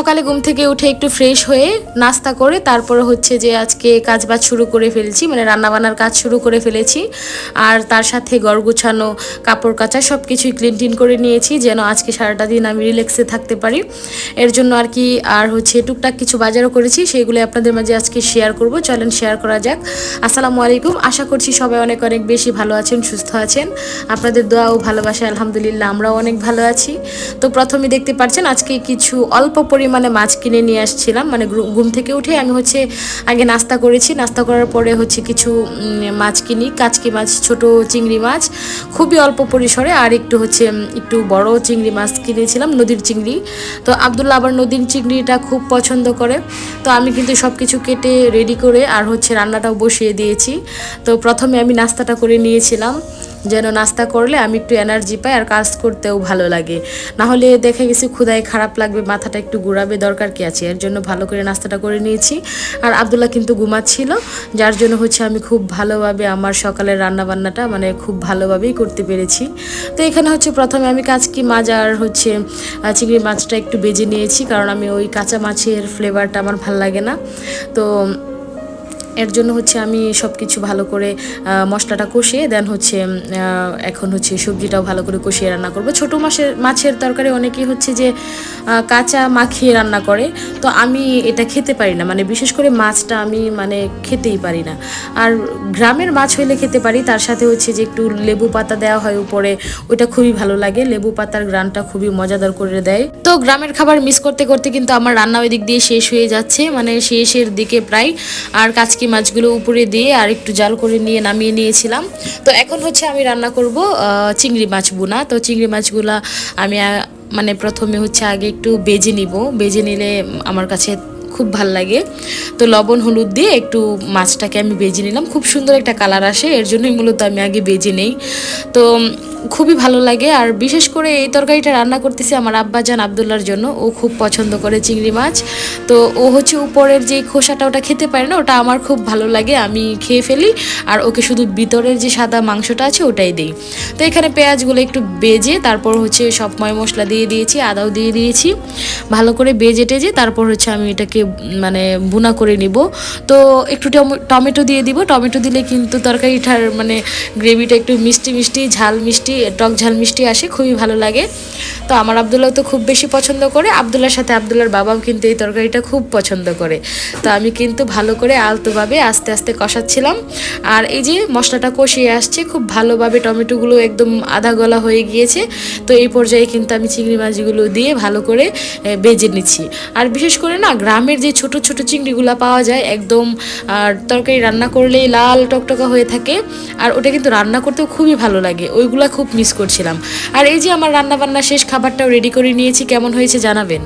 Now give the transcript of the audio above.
সকালে ঘুম থেকে উঠে একটু ফ্রেশ হয়ে নাস্তা করে তারপরে হচ্ছে যে আজকে কাজ বাজ শুরু করে ফেলছি মানে রান্নাবান্নার কাজ শুরু করে ফেলেছি। আর তার সাথে গড় গুছানো, কাপড় কাচা সব কিছুই ক্লিন টিন করে নিয়েছি, যেন আজকে সারাটা দিন আমি রিল্যাক্সে থাকতে পারি। এর জন্য আর কি আর হচ্ছে টুকটাক কিছু বাজারও করেছি সেইগুলো আপনাদের মাঝে আজকে শেয়ার করব। চলেন শেয়ার করা যাক। আসসালামু আলাইকুম, আশা করছি সবাই অনেক অনেক বেশি ভালো আছেন, সুস্থ আছেন। আপনাদের দোয়া ও ভালোবাসা আলহামদুলিল্লাহ আমরাও অনেক ভালো আছি। তো প্রথমে দেখতে পাচ্ছেন আজকে কিছু অল্প পরিমাণে মাছ কিনে নিয়ে আসছিলাম মানে ঘুম থেকে উঠে আমি হচ্ছে আগে নাস্তা করেছি, নাস্তা করার পরে হচ্ছে কিছু মাছ কিনি, কাচকি মাছ, ছোট চিংড়ি মাছ, খুবই অল্প পরিসরে আর একটু হচ্ছে একটু বড় চিংড়ি মাছ কিনেছিলাম, নদীর চিংড়ি। তো আবদুল্লা আবার নদীর চিংড়িটা খুব পছন্দ করে, তো আমি কিন্তু সব কিছু কেটে রেডি করে আর হচ্ছে রান্নাটাও বসিয়ে দিয়েছি। তো প্রথমে আমি নাস্তাটা করে নিয়েছিলাম। যেন নাস্তা করলে আমি একটু এনার্জি পাই আর কাজ করতেও ভালো লাগে। না হলে দেখে গেছি ক্ষুদায় খারাপ লাগবে, মাথাটা একটু ঘুরাবে, দরকার কি আছে? এর জন্য ভালো করে নাস্তাটা করে নিয়েছি। আর আবদুল্লাহ কিন্তু ঘুমাচ্ছিল, যার জন্য হচ্ছে আমি খুব ভালোভাবে আমার সকালের রান্নাবান্নাটা মানে খুব ভালোভাবেই করতে পেরেছি। তো এখানে হচ্ছে প্রথমে আমি কাচকি মাছ আর হচ্ছে চিংড়ি মাছটা একটু বেজে নিয়েছি, কারণ আমি ওই কাঁচা মাছের ফ্লেভারটা আমার ভালো লাগে না। তো এর জন্য হচ্ছে আমি সব কিছু ভালো করে মশলাটা কষিয়ে দেন হচ্ছে এখন হচ্ছে সবজিটাও ভালো করে কষিয়ে রান্না করব। ছোটো মাছের মাছের তরকারি অনেকেই হচ্ছে যে কাঁচা মাখিয়ে রান্না করে, তো আমি এটা খেতে পারি না। মানে বিশেষ করে মাছটা আমি মানে খেতেই পারি না। আর গ্রামের মাছ হইলে খেতে পারি, তার সাথে হচ্ছে যে একটু লেবু পাতা দেওয়া হয় উপরে, ওইটা খুবই ভালো লাগে। লেবু পাতার গ্রানটা খুবই মজাদার করে দেয়। তো গ্রামের খাবার মিস করতে করতে কিন্তু আমার রান্না ওই দিক দিয়ে শেষ হয়ে যাচ্ছে। মানে শেষের দিকে প্রায়। আর কাচকি মাছগুলো উপরে দিয়ে আর একটু জাল করে নিয়ে নামিয়ে নিয়েছিলাম। তো এখন হচ্ছে আমি রান্না করব চিংড়ি মাছ বোনা তো চিংড়ি মাছগুলো আমি মানে প্রথমে হচ্ছে আগে একটু বেজে নিব। বেজে নিলে আমার কাছে খুব ভালো লাগে। তো লবণ, হলুদ দিয়ে একটু মাছটাকে আমি বেজে নিলাম। খুব সুন্দর একটা কালার আসে, এর জন্যই মূলত আমি আগে বেজে নেই। তো খুবই ভালো লাগে, আর বিশেষ করে এই তরকারিটা রান্না করতেছি আমার আব্বাজান আবদুল্লার জন্য। ও খুব পছন্দ করে চিংড়ি মাছ। তো ও হচ্ছে উপরের যে খোসাটা ওটা খেতে পারে না, ওটা আমার খুব ভালো লাগে। আমি খেয়ে ফেলি, আর ওকে শুধু ভিতরের যে সাদা মাংসটা আছে ওটাই দিই। তো এখানে পেঁয়াজগুলো একটু বেজে, তারপর হচ্ছে সব ময় মশলা দিয়ে দিয়েছি, আদাও দিয়ে দিয়েছি। ভালো করে বেজে টেজে, তারপর হচ্ছে আমি এটাকে মানে বুনা করে নিব। তো একটু টমে- টমেটো দিয়ে দিব। টমেটো দিলে কিন্তু তরকারিটার মানে গ্রেভিটা একটু মিষ্টি মিষ্টি, ঝাল মিষ্টি, টক ঝাল মিষ্টি আসে, খুবই ভালো লাগে। তো আমার আবদুল্লাহ তো খুব বেশি পছন্দ করে। আবদুল্লার সাথে আবদুল্লার বাবাও কিন্তু এই তরকারিটা খুব পছন্দ করে। তো আমি কিন্তু ভালো করে আলতোভাবে আস্তে আস্তে কষাচ্ছিলাম। আর এই যে মশলাটা কষিয়ে আসছে, খুব ভালোভাবে টমেটোগুলো একদম আধা গলা হয়ে গিয়েছে। তো এই পর্যায়ে কিন্তু আমি চিংড়ি মাছগুলো দিয়ে ভালো করে বেজে নিচ্ছি। আর বিশেষ করে না, গ্রামের যে ছোট ছোট চিংড়িগুলো পাওয়া যায় একদম, আর তরকারি রান্না করলেই লাল টকটকা হয়ে থাকে, আর ওটা কিন্তু রান্না করতেও খুবই ভালো লাগে, ওইগুলা খুব মিস করছিলাম। আর এই যে আমার রান্না বান্না শেষ খাবারটাও রেডি করে নিয়েছি, কেমন হয়েছে জানাবেন?